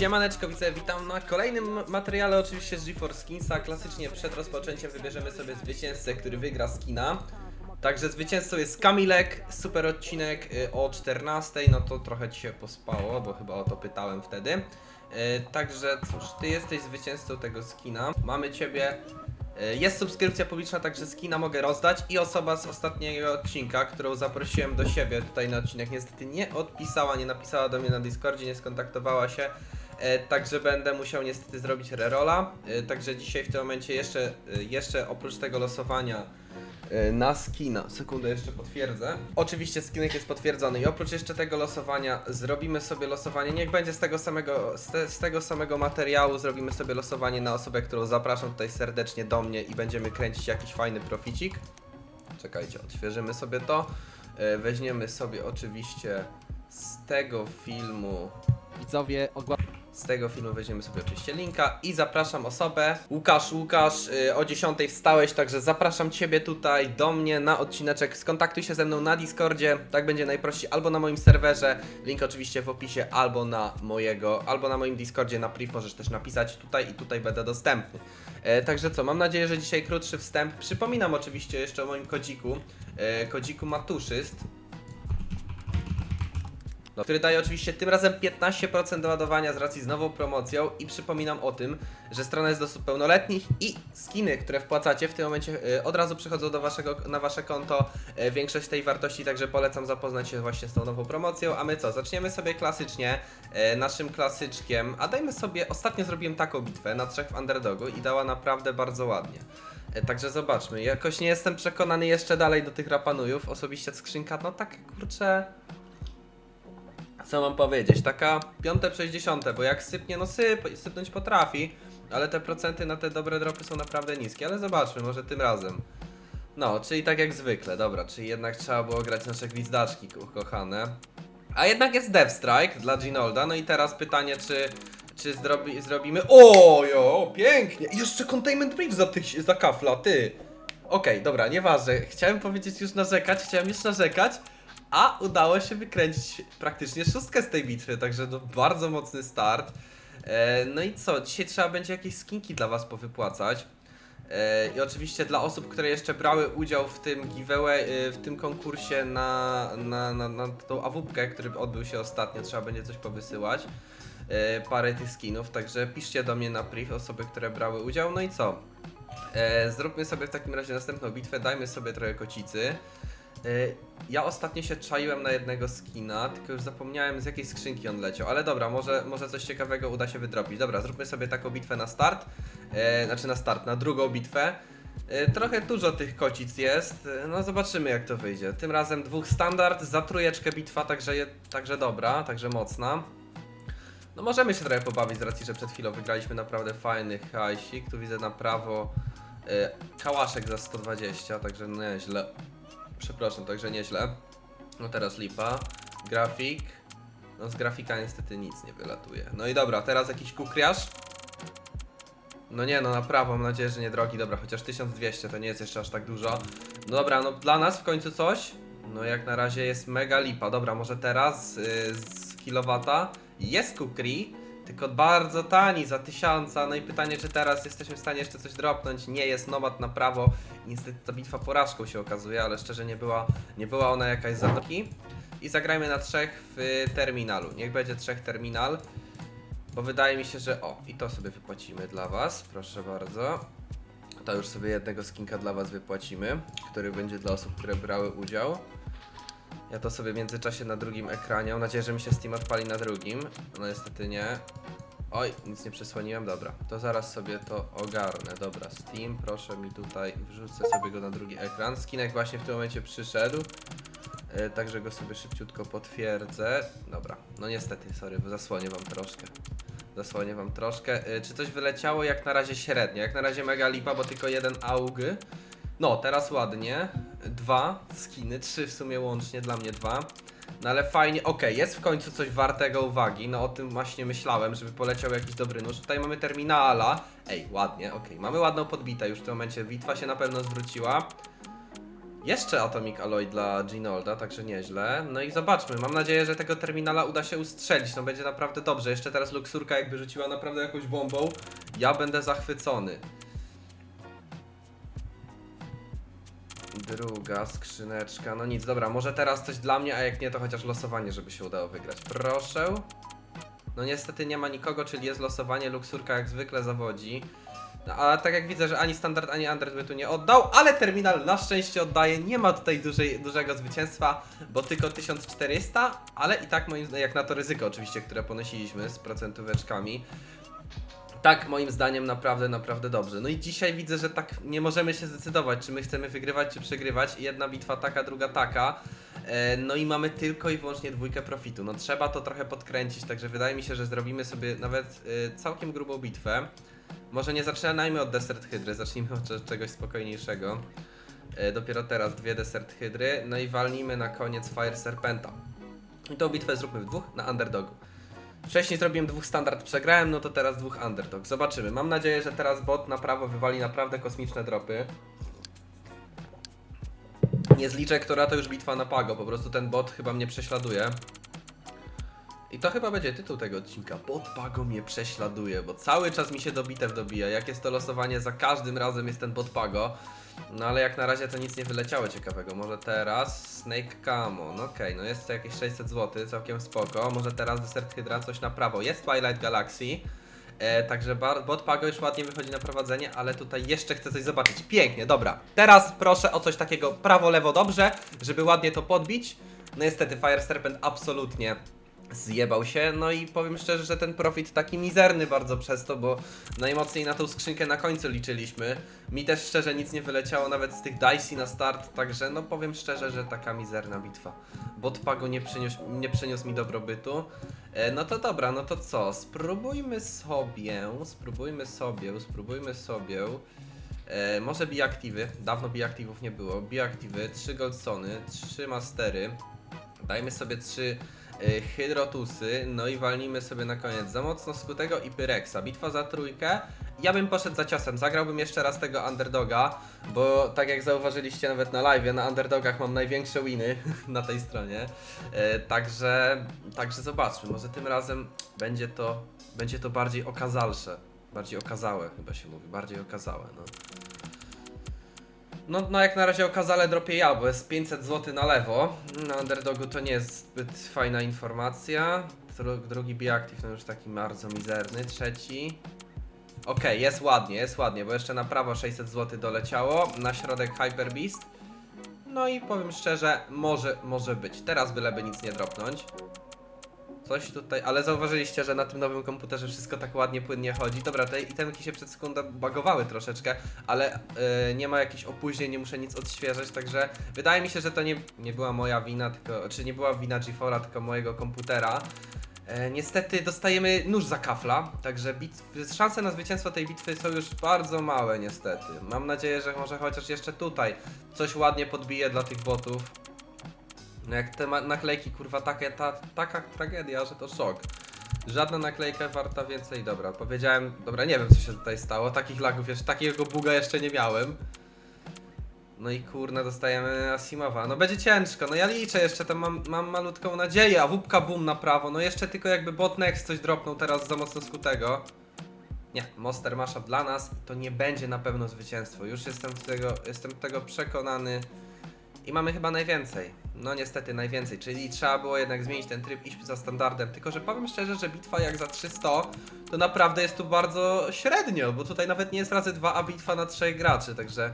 Siemaneczko, widzę, witam na kolejnym materiale oczywiście z GeForce Skinsa. Klasycznie przed rozpoczęciem wybierzemy sobie zwycięzcę, który wygra skina. Także zwycięzcą jest Kamilek, super odcinek y, o 14, no to trochę ci się pospało, bo chyba o to pytałem wtedy. Y, Także cóż, ty jesteś zwycięzcą tego skina. Mamy ciebie E, Jest subskrypcja publiczna, także skina mogę rozdać i osoba z ostatniego odcinka, którą zaprosiłem do siebie tutaj na odcinek, niestety nie odpisała, nie napisała do mnie na Discordzie, nie skontaktowała się, także będę musiał niestety zrobić rerola, e, także dzisiaj w tym momencie jeszcze, e, jeszcze oprócz tego losowania e, na skina, sekundę jeszcze potwierdzę. Oczywiście skinek jest potwierdzony i oprócz jeszcze tego losowania zrobimy sobie losowanie, niech będzie z tego samego, z, te, z tego samego materiału zrobimy sobie losowanie na osobę, którą zapraszam tutaj serdecznie do mnie i będziemy kręcić jakiś fajny proficik. Czekajcie, odświeżymy sobie to. E, Weźmiemy sobie oczywiście z tego filmu Widzowie, ogła... z tego filmu weźmiemy sobie oczywiście linka i zapraszam osobę. Łukasz, Łukasz, y, o 10 wstałeś, także zapraszam Ciebie tutaj do mnie na odcineczek. Skontaktuj się ze mną na Discordzie, tak będzie najprościej, albo na moim serwerze, link oczywiście w opisie, albo na mojego, albo na moim Discordzie na priv możesz też napisać tutaj i tutaj będę dostępny. E, także co, mam nadzieję, że dzisiaj krótszy wstęp. Przypominam oczywiście jeszcze o moim kodziku, e, kodziku Matuszyst który daje oczywiście tym razem 15% do ładowania z racji z nową promocją i przypominam o tym, że strona jest do osób pełnoletnich i skiny, które wpłacacie w tym momencie y, od razu przychodzą do waszego, na wasze konto y, większość tej wartości, także polecam zapoznać się właśnie z tą nową promocją, a my co, zaczniemy sobie klasycznie y, naszym klasyczkiem, a dajmy sobie, ostatnio zrobiłem taką bitwę na trzech w underdogu i dała naprawdę bardzo ładnie. Także zobaczmy, jakoś nie jestem przekonany jeszcze dalej do tych rapanujów, osobiście skrzynka, no tak kurczę co mam powiedzieć, taka piąte przez dziesiąte, bo jak sypnie, no syp, sypnąć potrafi, ale te procenty na te dobre dropy są naprawdę niskie, ale zobaczmy, może tym razem. No, czyli tak jak zwykle, dobra, czyli jednak trzeba było grać nasze gwizdaczki ko- kochane. A jednak jest Death Strike dla Ginolda, no i teraz pytanie, czy, czy zrobi, zrobimy... O, jo, pięknie! Jeszcze Containment Bridge za, tyś, za kafla, ty! Okej, dobra, nieważne, chciałem powiedzieć już narzekać, chciałem już narzekać, a udało się wykręcić praktycznie szóstkę z tej bitwy, także no bardzo mocny start. E, no i co, dzisiaj trzeba będzie jakieś skinki dla was powypłacać. E, I oczywiście dla osób, które jeszcze brały udział w tym giveaway, e, w tym konkursie na, na, na, na tą awupkę, który odbył się ostatnio, trzeba będzie coś powysyłać. Parę tych skinów, także piszcie do mnie na priv osoby, które brały udział. No i co? Zróbmy sobie w takim razie następną bitwę, dajmy sobie trochę kocicy. E, Ja ostatnio się czaiłem na jednego skina, tylko już zapomniałem z jakiej skrzynki on leciał, ale dobra, może, może coś ciekawego uda się wydrobić. Dobra, zróbmy sobie taką bitwę na start, e, znaczy na start, na drugą bitwę. E, trochę dużo tych kocic jest, no zobaczymy jak to wyjdzie. Tym razem dwóch standard, za trójeczkę bitwa, także, je, także dobra, także mocna. No możemy się trochę pobawić z racji, że przed chwilą wygraliśmy naprawdę fajny hajsik. Tu widzę na prawo e, kałaszek za 120, także no nieźle. Przepraszam, także nieźle. No teraz lipa. Grafik. No z grafika niestety nic nie wylatuje. No i dobra, teraz jakiś kukriarz. No nie, no na prawo, mam nadzieję, że nie drogi. Dobra, chociaż 1200 to nie jest jeszcze aż tak dużo. No dobra, no dla nas w końcu coś. No jak na razie jest mega lipa. Dobra, może teraz yy, z kilowata jest kukri, tylko bardzo tani, za tysiąca. No i pytanie, czy teraz jesteśmy w stanie jeszcze coś dropnąć. Nie jest nomad na prawo. Niestety ta bitwa porażką się okazuje, ale szczerze nie była, nie była ona jakaś zadoki. I zagrajmy na trzech w terminalu. Niech będzie trzech terminal. Bo wydaje mi się, że o, i to sobie wypłacimy dla Was, proszę bardzo. To już sobie jednego skinka dla Was wypłacimy, który będzie dla osób, które brały udział. Ja to sobie w międzyczasie na drugim ekranie. Mam nadzieję, że mi się Steam odpali na drugim. No niestety nie. Oj, nic nie przesłoniłem, dobra. To zaraz sobie to ogarnę. Dobra, Steam, proszę mi tutaj, wrzucę sobie go na drugi ekran. Skinek właśnie w tym momencie przyszedł. E, Także go sobie szybciutko potwierdzę. Dobra, no niestety, sorry, zasłonię wam troszkę. Zasłonię wam troszkę. E, Czy coś wyleciało? Jak na razie średnio. Jak na razie mega lipa, bo tylko jeden AUG. No, teraz ładnie. Dwa skiny, trzy w sumie łącznie, dla mnie dwa. No ale fajnie, okej, jest w końcu coś wartego uwagi, no o tym właśnie myślałem, żeby poleciał jakiś dobry nóż. Tutaj mamy terminala, ej, ładnie, okej, mamy ładną podbitę już w tym momencie, bitwa się na pewno zwróciła. Jeszcze Atomic Alloy dla Ginolda, także nieźle. No i zobaczmy, mam nadzieję, że tego terminala uda się ustrzelić, no będzie naprawdę dobrze. Jeszcze teraz Luxurka jakby rzuciła naprawdę jakąś bombą, ja będę zachwycony. Druga skrzyneczka, no nic, dobra, może teraz coś dla mnie, a jak nie, to chociaż losowanie, żeby się udało wygrać. Proszę. No niestety nie ma nikogo, czyli jest losowanie, Luxurka jak zwykle zawodzi. No, a tak jak widzę, że ani standard, ani Android by tu nie oddał, ale terminal na szczęście oddaje. Nie ma tutaj dużej, dużego zwycięstwa, bo tylko 1400, ale i tak moim zdaniem, jak na to ryzyko oczywiście, które ponosiliśmy z procentóweczkami. Tak, moim zdaniem naprawdę, naprawdę dobrze. No i dzisiaj widzę, że tak nie możemy się zdecydować, czy my chcemy wygrywać, czy przegrywać. Jedna bitwa taka, druga taka. E, No i mamy tylko i wyłącznie dwójkę profitu. No trzeba to trochę podkręcić, także wydaje mi się, że zrobimy sobie nawet e, całkiem grubą bitwę. Może nie zaczynajmy od Desert Hydry, zacznijmy od cze- czegoś spokojniejszego. E, Dopiero teraz dwie Desert Hydry, no i walnijmy na koniec Fire Serpenta. I tą bitwę zróbmy w dwóch na underdogu. Wcześniej zrobiłem dwóch standard, przegrałem, no to teraz dwóch underdog. Zobaczymy. Mam nadzieję, że teraz bot na prawo wywali naprawdę kosmiczne dropy. Nie zliczę, która to już bitwa na Pago, po prostu ten bot chyba mnie prześladuje. I to chyba będzie tytuł tego odcinka. Bot Pago mnie prześladuje, bo cały czas mi się do bitew dobija. Jak jest to losowanie, za każdym razem jest ten bot Pago. No ale jak na razie to nic nie wyleciało ciekawego. Może teraz Snake Camo. No okej, no jest to jakieś 600 zł, całkiem spoko. Może teraz Desert Hydra coś na prawo. Jest Twilight Galaxy. E, także bot Pago już ładnie wychodzi na prowadzenie, ale tutaj jeszcze chcę coś zobaczyć. Pięknie, dobra. Teraz proszę o coś takiego prawo, lewo, dobrze, żeby ładnie to podbić. No niestety Fire Serpent absolutnie zjebał się, no i powiem szczerze, że ten profit taki mizerny bardzo przez to, bo najmocniej na tą skrzynkę na końcu liczyliśmy. Mi też szczerze nic nie wyleciało nawet z tych dicey na start, także no powiem szczerze, że taka mizerna bitwa. Bot Pago nie przyniósł, nie przyniósł mi dobrobytu. E, no to dobra, no to co? Spróbujmy sobie, spróbujmy sobie, spróbujmy sobie. E, może biaktywy, dawno biaktywów nie było. Biaktywy, 3 goldsony, 3 mastery. Dajmy sobie 3 y, hydrotusy, no i walnijmy sobie na koniec za mocno skutego i Pyrexa. Bitwa za trójkę. Ja bym poszedł za ciosem, zagrałbym jeszcze raz tego underdoga, bo tak jak zauważyliście nawet na live, na underdogach mam największe winy na tej stronie. E, także, także zobaczmy, może tym razem będzie to, będzie to bardziej okazalsze. Bardziej okazałe chyba się mówi, bardziej okazałe, no. No, no jak na razie okazale dropię ja, bo jest 500 zł na lewo. Na underdogu to nie jest zbyt fajna informacja. Dru drugi biaktyw, no już taki bardzo mizerny. Trzeci. Okej, jest ładnie, jest ładnie, bo jeszcze na prawo 600 zł doleciało. Na środek Hyper Beast. No i powiem szczerze, może, może być. Teraz byleby nic nie dropnąć. Coś tutaj, ale zauważyliście, że na tym nowym komputerze wszystko tak ładnie, płynnie chodzi. Dobra, te itemki się przed sekundą bagowały troszeczkę, ale yy, nie ma jakichś opóźnień, nie muszę nic odświeżać, także wydaje mi się, że to nie, nie była moja wina, tylko, czy nie była wina G4, tylko mojego komputera. E, niestety dostajemy nóż za kafla, także bit, szanse na zwycięstwo tej bitwy są już bardzo małe niestety. Mam nadzieję, że może chociaż jeszcze tutaj coś ładnie podbije dla tych botów. No jak te naklejki, kurwa, taka, ta, taka tragedia, że to szok. Żadna naklejka warta więcej, dobra, powiedziałem, dobra, nie wiem co się tutaj stało, takich lagów jeszcze, takiego buga jeszcze nie miałem. No i kurna, dostajemy Asimowa. No będzie ciężko, no ja liczę jeszcze, tam mam, mam malutką nadzieję, a wupka boom na prawo, no jeszcze tylko jakby bot next coś dropnął teraz za mocno skutego. Nie, Monster Mashup dla nas to nie będzie na pewno zwycięstwo, już jestem tego, jestem tego przekonany. I mamy chyba najwięcej. No niestety najwięcej, czyli trzeba było jednak zmienić ten tryb, iść za standardem. Tylko, że powiem szczerze, że bitwa jak za 300, to naprawdę jest tu bardzo średnio, bo tutaj nawet nie jest razy 2, a bitwa na 3 graczy, także,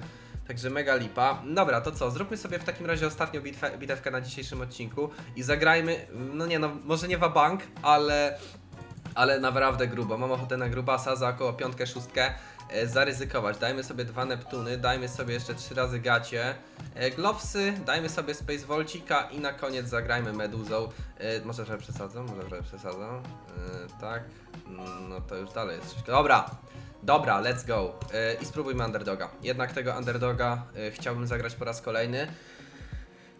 także mega lipa. Dobra, to co, zróbmy sobie w takim razie ostatnią bitwę, bitewkę na dzisiejszym odcinku i zagrajmy, no nie no, może nie wabank, ale ale naprawdę grubo. Mam ochotę na grubasa za około piątkę, szóstkę e, zaryzykować. Dajmy sobie dwa Neptuny, dajmy sobie jeszcze trzy razy gacie. E, Glowsy, dajmy sobie Space Volcika i na koniec zagrajmy Meduzą. E, może trochę przesadzą, może trochę przesadzą. E, tak, Mm, no to już dalej jest troszkę. Dobra, dobra, let's go. E, I spróbujmy underdoga. Jednak tego underdoga e, chciałbym zagrać po raz kolejny.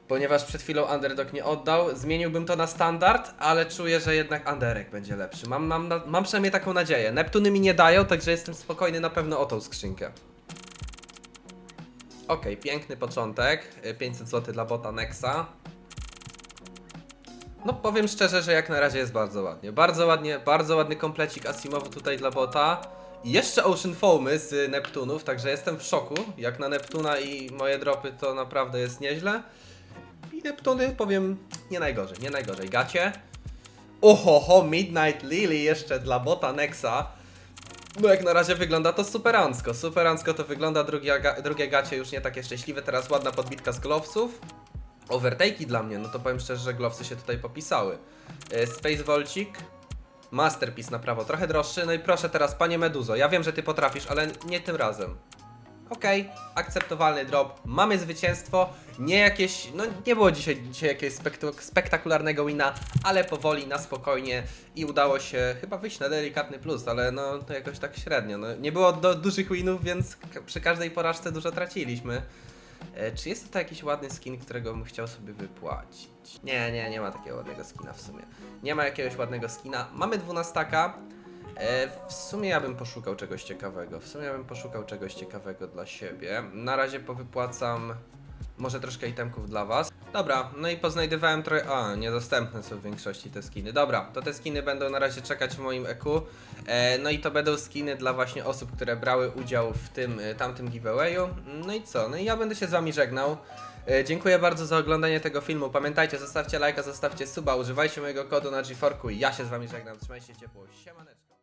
Ponieważ przed chwilą Underdog nie oddał, zmieniłbym to na standard, ale czuję, że jednak Underek będzie lepszy. Mam, mam, mam przynajmniej taką nadzieję. Neptuny mi nie dają, także jestem spokojny na pewno o tą skrzynkę. Okej, piękny początek. Y, 500 zł dla bota Nexa. No powiem szczerze, że jak na razie jest bardzo ładnie. Bardzo ładnie, bardzo ładny komplecik Asimowu tutaj dla bota. I jeszcze Ocean Foamy z Neptunów, także jestem w szoku. Jak na Neptuna i moje dropy to naprawdę jest nieźle. Neptuny powiem nie najgorzej, nie najgorzej. Gacie. Ohoho, Midnight Lily jeszcze dla bota Nexa. No jak na razie wygląda to superancko. Superancko to wygląda, drugie, drugie gacie już nie takie szczęśliwe. Teraz ładna podbitka z glowsów. Overtake'i dla mnie, no to powiem szczerze, że glowsy się tutaj popisały. E, Space Volcik. Masterpiece na prawo, trochę droższy. No i proszę teraz, panie Meduzo, ja wiem, że ty potrafisz, ale nie tym razem. Okej, akceptowalny drop. Mamy zwycięstwo. Nie jakieś. No nie było dzisiaj, dzisiaj jakiegoś spektu- spektakularnego wina, ale powoli, na spokojnie i udało się chyba wyjść na delikatny plus, ale no to jakoś tak średnio. No, nie było do, dużych winów, więc przy każdej porażce dużo traciliśmy. E, czy jest tutaj jakiś ładny skin, którego bym chciał sobie wypłacić? Nie, nie, nie ma takiego ładnego skina w sumie. Nie ma jakiegoś ładnego skina. Mamy 12. E, w sumie ja bym poszukał czegoś ciekawego. W sumie ja bym poszukał czegoś ciekawego dla siebie. Na razie powypłacam może troszkę itemków dla was. Dobra, no i poznajdywałem trochę... A, niedostępne są w większości te skiny. Dobra, to te skiny będą na razie czekać w moim EQ. E, no i to będą skiny dla właśnie osób, które brały udział w tym, e, tamtym giveawayu. No i co? No i ja będę się z wami żegnał. E, Dziękuję bardzo za oglądanie tego filmu. Pamiętajcie, zostawcie lajka, zostawcie suba, używajcie mojego kodu na G4 i ja się z wami żegnam. Trzymajcie się ciepło. Siemaneczko.